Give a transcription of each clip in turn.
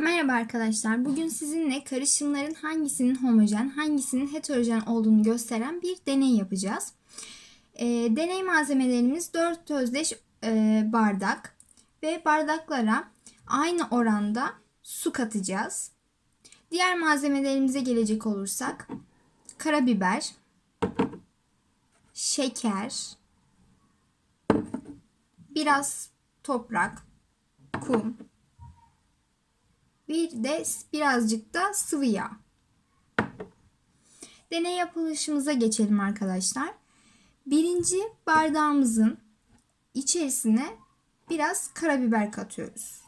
Merhaba arkadaşlar. Bugün sizinle karışımların hangisinin homojen, hangisinin heterojen olduğunu gösteren bir deney yapacağız. Ee, deney malzemelerimiz 4 özdeş e, bardak ve bardaklara aynı oranda su katacağız. Diğer malzemelerimize gelecek olursak karabiber, şeker, biraz toprak, kum, bir de birazcık da sıvı yağ. Deney yapılışımıza geçelim arkadaşlar. Birinci bardağımızın içerisine biraz karabiber katıyoruz.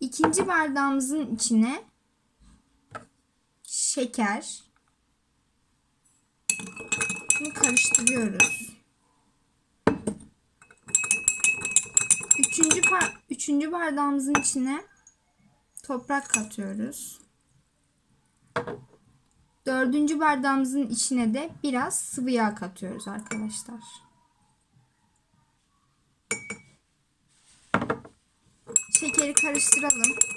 İkinci bardağımızın içine şeker karıştırıyoruz. Üçüncü, par üçüncü bardağımızın içine toprak katıyoruz. Dördüncü bardağımızın içine de biraz sıvı yağ katıyoruz arkadaşlar. Şekeri karıştıralım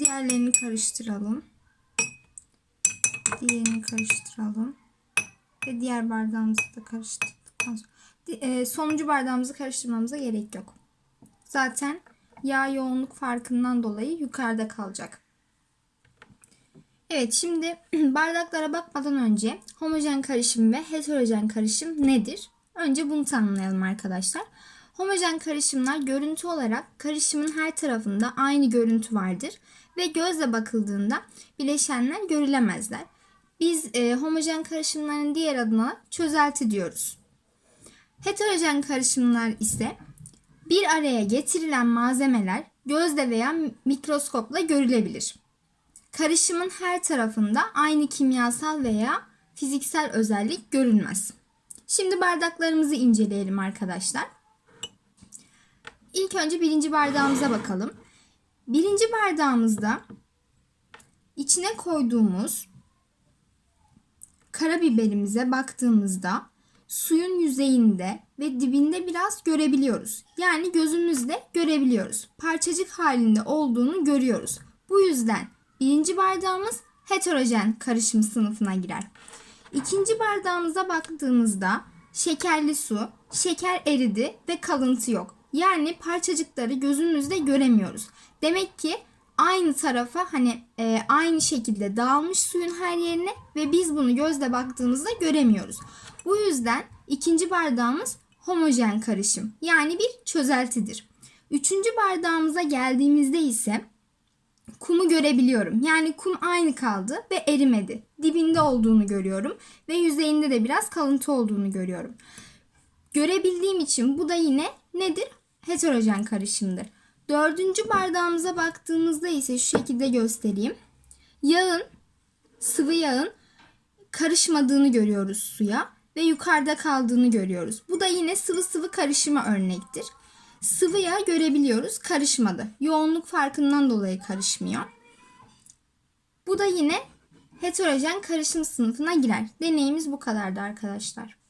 diğerlerini karıştıralım. Diğerini karıştıralım. Ve diğer bardağımızı da karıştırdıktan sonra. e, sonuncu bardağımızı karıştırmamıza gerek yok. Zaten yağ yoğunluk farkından dolayı yukarıda kalacak. Evet şimdi bardaklara bakmadan önce homojen karışım ve heterojen karışım nedir? Önce bunu tanımlayalım arkadaşlar. Homojen karışımlar görüntü olarak karışımın her tarafında aynı görüntü vardır ve gözle bakıldığında bileşenler görülemezler. Biz e, homojen karışımların diğer adına çözelti diyoruz. Heterojen karışımlar ise bir araya getirilen malzemeler gözle veya mikroskopla görülebilir. Karışımın her tarafında aynı kimyasal veya fiziksel özellik görünmez. Şimdi bardaklarımızı inceleyelim arkadaşlar. İlk önce birinci bardağımıza bakalım. Birinci bardağımızda içine koyduğumuz karabiberimize baktığımızda suyun yüzeyinde ve dibinde biraz görebiliyoruz. Yani gözümüzle görebiliyoruz. Parçacık halinde olduğunu görüyoruz. Bu yüzden birinci bardağımız heterojen karışım sınıfına girer. İkinci bardağımıza baktığımızda şekerli su, şeker eridi ve kalıntı yok. Yani parçacıkları gözümüzde göremiyoruz. Demek ki aynı tarafa hani e, aynı şekilde dağılmış suyun her yerine ve biz bunu gözle baktığımızda göremiyoruz. Bu yüzden ikinci bardağımız homojen karışım yani bir çözeltidir. Üçüncü bardağımıza geldiğimizde ise kumu görebiliyorum. Yani kum aynı kaldı ve erimedi. Dibinde olduğunu görüyorum ve yüzeyinde de biraz kalıntı olduğunu görüyorum. Görebildiğim için bu da yine nedir? Heterojen karışımdır. Dördüncü bardağımıza baktığımızda ise şu şekilde göstereyim. Yağın, sıvı yağın karışmadığını görüyoruz suya ve yukarıda kaldığını görüyoruz. Bu da yine sıvı sıvı karışıma örnektir. Sıvı yağ görebiliyoruz karışmadı. Yoğunluk farkından dolayı karışmıyor. Bu da yine heterojen karışım sınıfına girer. Deneyimiz bu kadardı arkadaşlar.